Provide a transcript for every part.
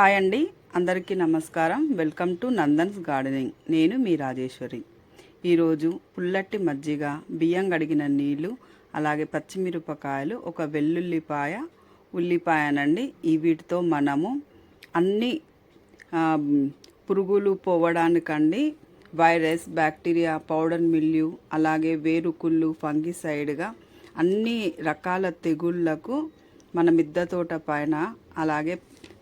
Hi అండి. అందరికీ నమస్కారం. Welcome to Nandan's gardening. నేను మీ రాజేశ్వరి. ఈరోజు పుల్లటి మజ్జిగ బియ్యం కడిగిన నీళ్ళు అలాగే పచ్చిమిరపకాయలు ఒక వెల్లుల్లిపాయ ఉల్లిపాయనండి. ఈ వీటితో మనము అన్ని పురుగులు పోవడానికండి వైరస్ బ్యాక్టీరియా పౌడర్ మిల్యూ అలాగే వేరుకుళ్ళు ఫంగిసైడ్గా అన్ని రకాల తెగుళ్ళకు మన మిద్ద తోట పైన అలాగే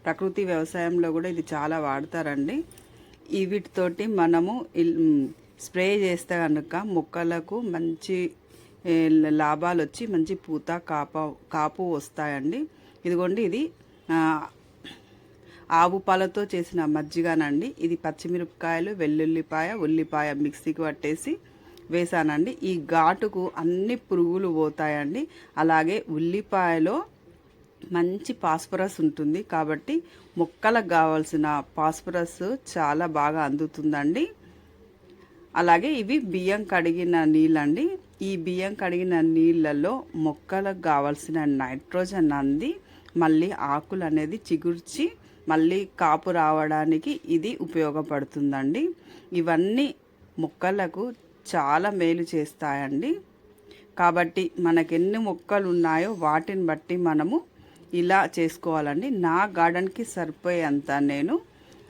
ప్రకృతి వ్యవసాయంలో కూడా ఇది చాలా వాడతారండి. ఈ వీటితోటి మనము స్ప్రే చేస్తే కనుక మొక్కలకు మంచి లాభాలు వచ్చి మంచి పూత కాప కాపు వస్తాయండి. ఇదిగోండి ఇది ఆవు పాలతో చేసిన మజ్జిగనండి. ఇది పచ్చిమిరపకాయలు వెల్లుల్లిపాయ ఉల్లిపాయ మిక్సీకి పట్టేసి వేసానండి. ఈ ఘాటుకు అన్ని పురుగులు పోతాయండి. అలాగే ఉల్లిపాయలో మంచి పాస్పరస్ ఉంటుంది కాబట్టి మొక్కలకు కావాల్సిన పాస్పరస్ చాలా బాగా అందుతుందండి. అలాగే ఇవి బియ్యం కడిగిన నీళ్ళండి. ఈ బియ్యం కడిగిన నీళ్ళల్లో మొక్కలకు కావాల్సిన నైట్రోజన్ అంది. మళ్ళీ ఆకులు అనేది చిగుర్చి మళ్ళీ కాపు రావడానికి ఇది ఉపయోగపడుతుందండి. ఇవన్నీ మొక్కలకు చాలా మేలు చేస్తాయండి. కాబట్టి మనకెన్ని ఎన్ని మొక్కలు ఉన్నాయో వాటిని బట్టి మనము ఇలా చేసుకోవాలండి. నా గార్డెన్కి సరిపోయేంత నేను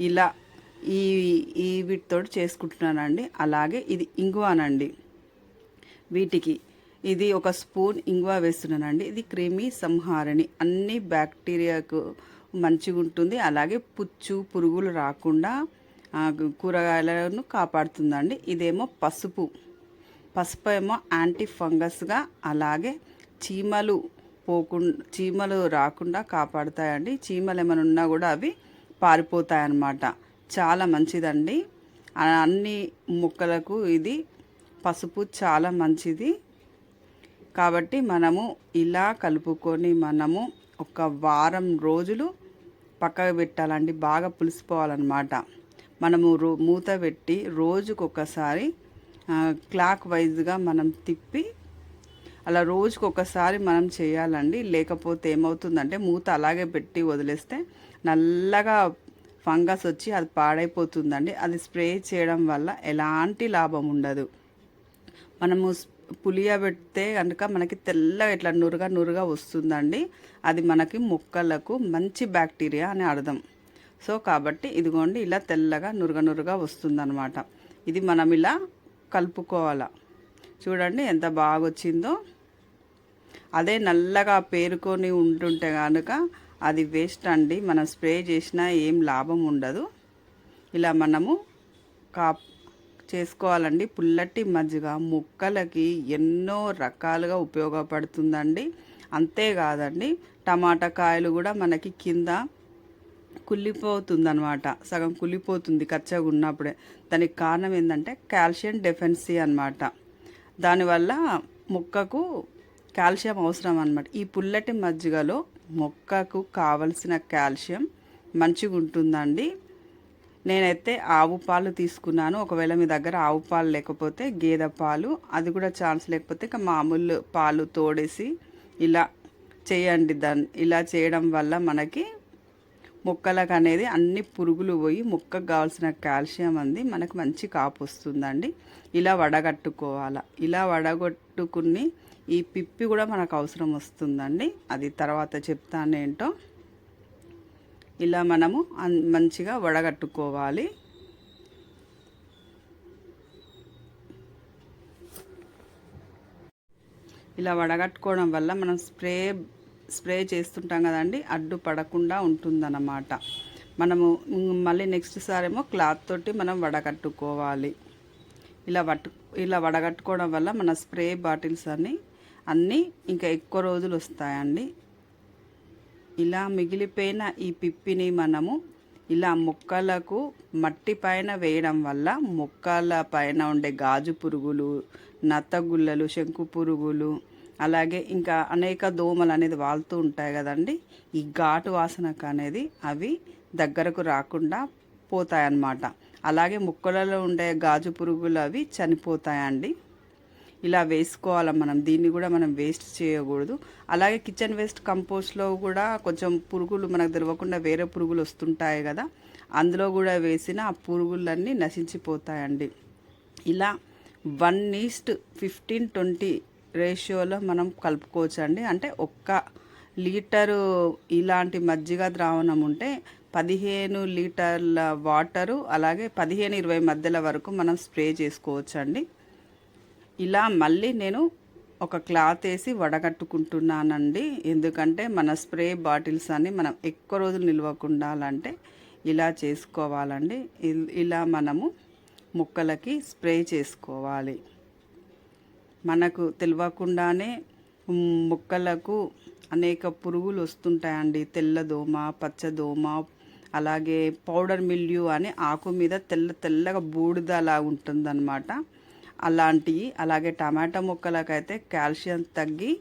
ఇలా ఈ ఈ వీటితో చేసుకుంటున్నానండి. అలాగే ఇది ఇంగువానండి. వీటికి ఇది ఒక స్పూన్ ఇంగువ వేస్తున్నానండి. ఇది క్రిమి సంహారిణి. అన్ని బ్యాక్టీరియాకు మంచిగా ఉంటుంది. అలాగే పుచ్చు పురుగులు రాకుండా కూరగాయలను కాపాడుతుందండి. ఇదేమో పసుపు. పసుపు ఏమో యాంటీ ఫంగస్గా అలాగే చీమలు పోకుండా చీమలు రాకుండా కాపాడుతాయండి. చీమలు ఏమైనా ఉన్నా కూడా అవి పారిపోతాయన్నమాట. చాలా మంచిదండి. అన్ని మొక్కలకు ఇది పసుపు చాలా మంచిది. కాబట్టి మనము ఇలా కలుపుకొని మనము ఒక వారం రోజులు పక్కకు పెట్టాలండి. బాగా పులిసిపోవాలన్నమాట. మనము రో మూత పెట్టి రోజుకొకసారి క్లాక్ వైజ్గా మనం తిప్పి అలా రోజుకి ఒకసారి మనం చేయాలండి. లేకపోతే ఏమవుతుందంటే మూత అలాగే పెట్టి వదిలేస్తే నల్లగా ఫంగస్ వచ్చి అది పాడైపోతుందండి. అది స్ప్రే చేయడం వల్ల ఎలాంటి లాభం ఉండదు. మనము పులియబెడితే కనుక మనకి తెల్లగా ఇట్లా నురగ నురుగా వస్తుందండి. అది మనకి మొక్కలకు మంచి బ్యాక్టీరియా అని అర్థం. సో కాబట్టి ఇదిగోండి ఇలా తెల్లగా నురుగ నురుగా వస్తుందన్నమాట. ఇది మనం ఇలా కలుపుకోవాలా. చూడండి ఎంత బాగా వచ్చిందో అదే నల్లగా పేరుకొని ఉంటుంటే కనుక అది వేస్ట్ అండి. మనం స్ప్రే చేసినా ఏం లాభం ఉండదు. ఇలా మనము కా చేసుకోవాలండి. పుల్లటి మజ్జిగ మొక్కలకి ఎన్నో రకాలుగా ఉపయోగపడుతుందండి. అంతేకాదండి టమాటా కాయలు కూడా మనకి కింద కుళ్ళిపోతుందన్నమాట. సగం కుళ్ళిపోతుంది కచ్చగా ఉన్నప్పుడే. దానికి కారణం ఏంటంటే కాల్షియం డెఫెన్సీ అన్నమాట. దానివల్ల మొక్కకు కాల్షియం అవసరం అనమాట ఈ పుల్లటి మజ్జిగలో మొక్కకు కావలసిన కాల్షియం మంచిగా ఉంటుందండి. నేనైతే ఆవు పాలు తీసుకున్నాను. ఒకవేళ మీ దగ్గర ఆవు పాలు లేకపోతే గేదె పాలు అది కూడా ఛాన్స్ లేకపోతే ఇక మామూలు పాలు తోడేసి ఇలా చేయండి. దాన్ని ఇలా చేయడం వల్ల మనకి మొక్కలకు అనేది అన్ని పురుగులు పోయి మొక్కకు కావాల్సిన కాల్షియం అంది. మనకు మంచి కాపు వస్తుందండి. ఇలా వడగట్టుకోవాలి. ఇలా వడగొట్టుకుని ఈ పిప్పి కూడా మనకు అవసరం వస్తుందండి. అది తర్వాత చెప్తాను ఏంటో ఇలా మనము మంచిగా వడగట్టుకోవాలి. ఇలా వడగట్టుకోవడం వల్ల మనం స్ప్రే స్ప్రే చేస్తుంటాం కదండి. అడ్డు పడకుండా ఉంటుందన్నమాట. మనము మళ్ళీ నెక్స్ట్ సారేమో క్లాత్ తోటి మనం వడగట్టుకోవాలి. ఇలా వట్టు ఇలా వడగట్టుకోవడం వల్ల మన స్ప్రే బాటిల్స్ అన్నీ అన్నీ ఇంకా ఎక్కువ రోజులు వస్తాయండి. ఇలా మిగిలిపోయిన ఈ పిప్పిని మనము ఇలా మొక్కలకు మట్టి పైన వేయడం వల్ల మొక్కల పైన ఉండే గాజు పురుగులు నత్తగుల్లలు శంకు పురుగులు అలాగే ఇంకా అనేక దోమలు అనేది వాళ్తూ ఉంటాయి కదండి. ఈ ఘాటు వాసనకు అనేది అవి దగ్గరకు రాకుండా పోతాయన్నమాట. అలాగే మొక్కలలో ఉండే గాజు పురుగులు అవి చనిపోతాయండి. ఇలా వేసుకోవాలి మనం దీన్ని కూడా మనం వేస్ట్ చేయకూడదు. అలాగే కిచెన్ వేస్ట్ కంపోస్ట్లో కూడా కొంచెం పురుగులు మనకు తెలియకుండా వేరే పురుగులు వస్తుంటాయి కదా అందులో కూడా వేసిన ఆ పురుగులన్నీ నశించిపోతాయండి. ఇలా వన్ ఈస్ట్ ఫిఫ్టీన్ ట్వంటీ రేషియోలో మనం కలుపుకోవచ్చు అండి అంటే ఒక్క లీటరు ఇలాంటి మజ్జిగ ద్రావణం ఉంటే పదిహేను లీటర్ల వాటరు అలాగే పదిహేను ఇరవై మధ్యల వరకు మనం స్ప్రే చేసుకోవచ్చు అండి ఇలా మళ్ళీ నేను ఒక క్లాత్ వేసి వడగట్టుకుంటున్నానండి. ఎందుకంటే మన స్ప్రే బాటిల్స్ అన్ని మనం ఎక్కువ రోజులు నిల్వకుండాలంటే ఇలా చేసుకోవాలండి. ఇలా మనము మొక్కలకి స్ప్రే చేసుకోవాలి. మనకు తెలియకుండానే మొక్కలకు అనేక పురుగులు వస్తుంటాయండి. తెల్లదోమ పచ్చదోమ అలాగే పౌడర్ మిల్యూ అని ఆకు మీద తెల్ల తెల్లగా బూడిదలా ఉంటుందన్నమాట. అలాంటివి అలాగే టమాటా మొక్కలకైతే కాల్షియం తగ్గి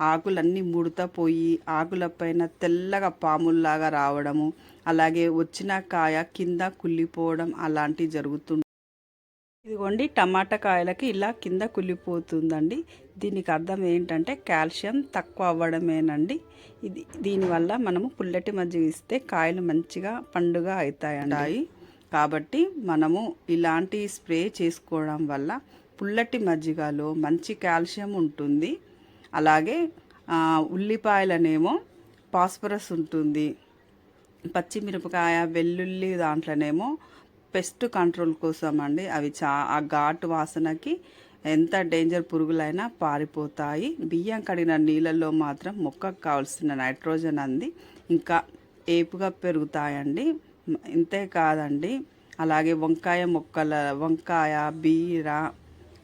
ఆకులన్నీ ముడత పోయి ఆకులపైన తెల్లగా పాముల్లాగా రావడము అలాగే వచ్చిన కాయ కింద కుళ్ళిపోవడం అలాంటివి జరుగుతుంది ఇదిగోండి టమాటా కాయలకి ఇలా కింద కుళ్ళిపోతుందండి. దీనికి అర్థం ఏంటంటే కాల్షియం తక్కువ అవ్వడమేనండి. ఇది దీనివల్ల మనము పుల్లటి మజ్జిగ ఇస్తే కాయలు మంచిగా పండుగ అవుతాయండి. కాబట్టి మనము ఇలాంటి స్ప్రే చేసుకోవడం వల్ల పుల్లటి మజ్జిగలో మంచి కాల్షియం ఉంటుంది. అలాగే ఉల్లిపాయలనేమో పాస్పరస్ ఉంటుంది. పచ్చిమిరపకాయ వెల్లుల్లి దాంట్లోనేమో పెస్ట్ కంట్రోల్ కోసం అండి అవి చా ఆ ఘాటు వాసనకి ఎంత డేంజర్ పురుగులైనా పారిపోతాయి. బియ్యం కడిగిన నీళ్ళల్లో మాత్రం మొక్కకు కావాల్సిన నైట్రోజన్ అంది. ఇంకా ఏపుగా పెరుగుతాయండి. ఇంతే కాదండి. అలాగే వంకాయ మొక్కల వంకాయ బీర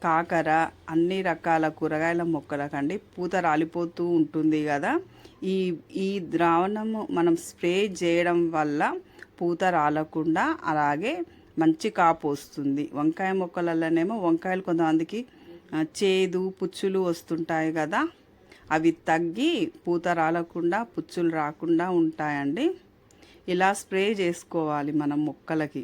కాకర అన్ని రకాల కూరగాయల మొక్కలకండి పూత రాలిపోతూ ఉంటుంది కదా ఈ ఈ ద్రావణము మనం స్ప్రే చేయడం వల్ల పూత రాలకుండా అలాగే మంచి కాపు వస్తుంది. వంకాయ మొక్కలలోనేమో వంకాయలు కొంతమందికి చేదు పుచ్చులు వస్తుంటాయి కదా అవి తగ్గి పూత రాలకుండా పుచ్చులు రాకుండా ఉంటాయండి. ఇలా స్ప్రే చేసుకోవాలి మనం మొక్కలకి.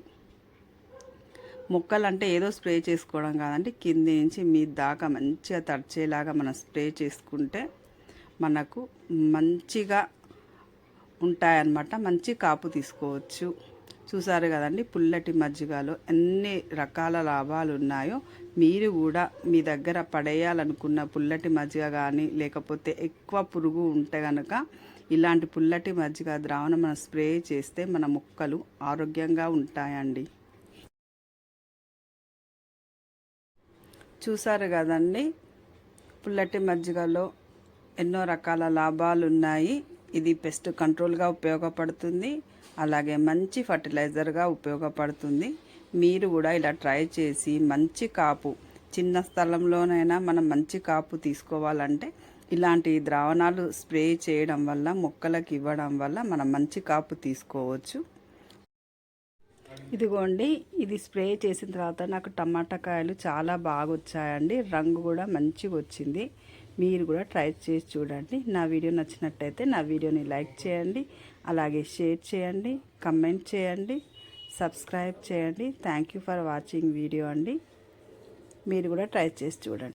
మొక్కలంటే ఏదో స్ప్రే చేసుకోవడం కాదండి. కింది నుంచి మీ దాకా మంచిగా తడిచేలాగా మనం స్ప్రే చేసుకుంటే మనకు మంచిగా ఉంటాయన్నమాట. మంచి కాపు తీసుకోవచ్చు. చూసారు కదండి పుల్లటి మజ్జిగలో ఎన్ని రకాల లాభాలు ఉన్నాయో మీరు కూడా మీ దగ్గర పడేయాలనుకున్న పుల్లటి మజ్జిగ కానీ లేకపోతే ఎక్కువ పురుగు ఉంటే కనుక ఇలాంటి పుల్లటి మజ్జిగ ద్రావణం మనం స్ప్రే చేస్తే మన మొక్కలు ఆరోగ్యంగా ఉంటాయండి. చూసారు కదండి. పుల్లటి మజ్జిగలో ఎన్నో రకాల లాభాలు ఉన్నాయి ఇది పెస్ట్ కంట్రోల్గా ఉపయోగపడుతుంది. అలాగే మంచి ఫర్టిలైజర్గా ఉపయోగపడుతుంది. మీరు కూడా ఇలా ట్రై చేసి మంచి కాపు చిన్న స్థలంలోనైనా మనం మంచి కాపు తీసుకోవాలంటే ఇలాంటి ద్రావణాలు స్ప్రే చేయడం వల్ల మొక్కలకు ఇవ్వడం వల్ల మనం మంచి కాపు తీసుకోవచ్చు. ఇదిగోండి ఇది స్ప్రే చేసిన తర్వాత నాకు టమాటా కాయలు చాలా బాగా వచ్చాయండి రంగు కూడా మంచిగా వచ్చింది. మీరు కూడా ట్రై చేసి చూడండి. నా వీడియో నచ్చినట్టయితే నా వీడియోని లైక్ చేయండి. అలాగే షేర్ చేయండి. కమెంట్ చేయండి. సబ్స్క్రైబ్ చేయండి. Thank you for watching video అండి. మీరు కూడా ట్రై చేసి చూడండి.